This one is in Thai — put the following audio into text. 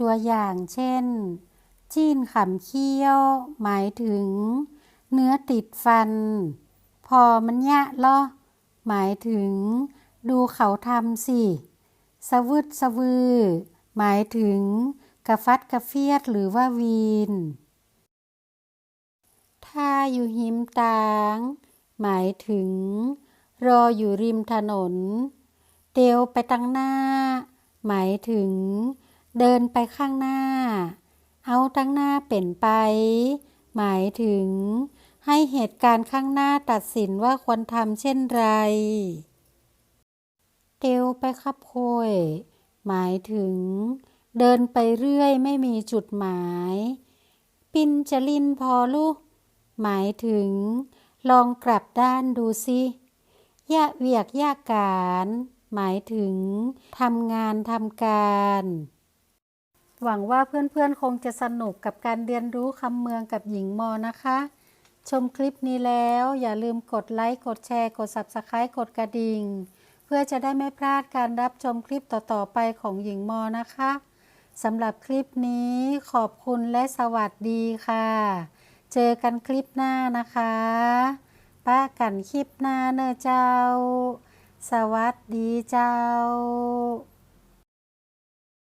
ตัวอย่างเช่น จีนขำเคี้ยว หมายถึง เนื้อติดฟัน พอมันยะล่อหมายถึง ดูเขาทำสิสวึดสวือ หมายถึง กระฟัดกระเฟียดหรือว่าวีน ถ้าอยู่หิมตางหมายถึง รออยู่ริมถนน เตียวไปตั้งหน้า หมายถึง เดินไปข้างหน้า เอาตั้งหน้าเป็นไป หมายถึง ให้เหตุการณ์ข้างหน้าตัดสินว่าควรทำเช่นไร เตียวไปขับโคยหมายถึง เดินไปเรื่อยไม่มีจุดหมาย ปินจะลินพอลูก หมายถึง ลองกลับด้านดูสิยะเวียกยะการ หมายถึงทำงานทำการ หวังว่าเพื่อนๆคงจะสนุกกับการเรียนรู้คำเมืองกับหญิงมอนะคะ ชมคลิปนี้แล้วอย่าลืมกดไลค์ กดแชร์ กด Subscribe กดกระดิ่ง เพื่อจะได้ไม่พลาดการรับชมคลิปต่อๆไปของหญิงมอนะคะสำหรับคลิปนี้ขอบคุณและสวัสดีค่ะ เจอกันคลิปหน้านะคะป้ากันคลิปหน้าเนอเจ้า สวัสดีเจ้า